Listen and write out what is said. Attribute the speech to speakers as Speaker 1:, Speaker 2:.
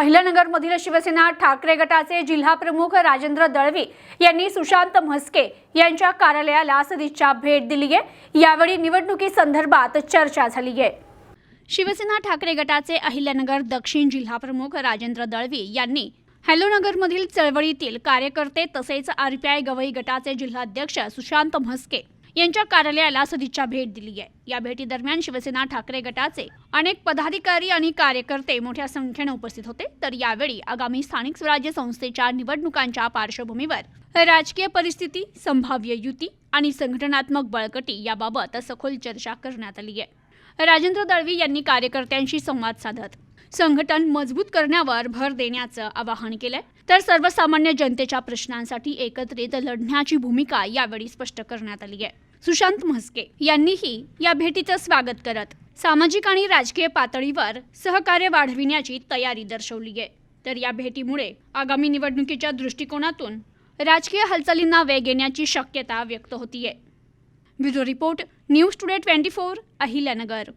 Speaker 1: अहिल्यानगरमधील शिवसेना ठाकरे गटाचे जिल्हा प्रमुख राजेंद्र दळवी यांनी सुशांत म्हस्के यांच्या कार्यालयाला सदिच्छा भेट दिली आहे. यावेळी निवडणुकीसंदर्भात चर्चा झाली आहे. शिवसेना ठाकरे गटाचे अहिल्यानगर दक्षिण जिल्हा प्रमुख राजेंद्र दळवी यांनी हॅलोनगरमधील चळवळीतील कार्यकर्ते तसेच आरपीआय गवई गटाचे जिल्हाध्यक्ष सुशांत म्हस्के यांच्या कार्यालयाला सदिच्छा भेट दिली आहे. या भेटीदरम्यान शिवसेना ठाकरे गटाचे अनेक पदाधिकारी आणि कार्यकर्ते मोठ्या संख्येने उपस्थित होते. तर यावेळी आगामी स्थानिक स्वराज्य संस्थेच्या निवडणुकांच्या पार्श्वभूमीवर राजकीय परिस्थिती संभाव्य युती आणि संघटनात्मक बळकटी याबाबत सखोल चर्चा करण्यात आली आहे. राजेंद्र दळवी यांनी कार्यकर्त्यांशी संवाद साधत संघटन मजबूत करण्यावर भर देण्याचं आवाहन केलंय. तर सर्वसामान्य जनतेच्या प्रश्नांसाठी एकत्रित लढण्याची भूमिका यावेळी स्पष्ट करण्यात आली आहे. सुशांत म्हस्के यांनीही या भेटीचं स्वागत करत सामाजिक आणि राजकीय पातळीवर सहकार्य वाढविण्याची तयारी दर्शवली आहे. तर या भेटीमुळे आगामी निवडणुकीच्या दृष्टिकोनातून राजकीय हालचालींना वेग येण्याची शक्यता व्यक्त होतीये. Bureau report news today twenty four Ahilyanagar.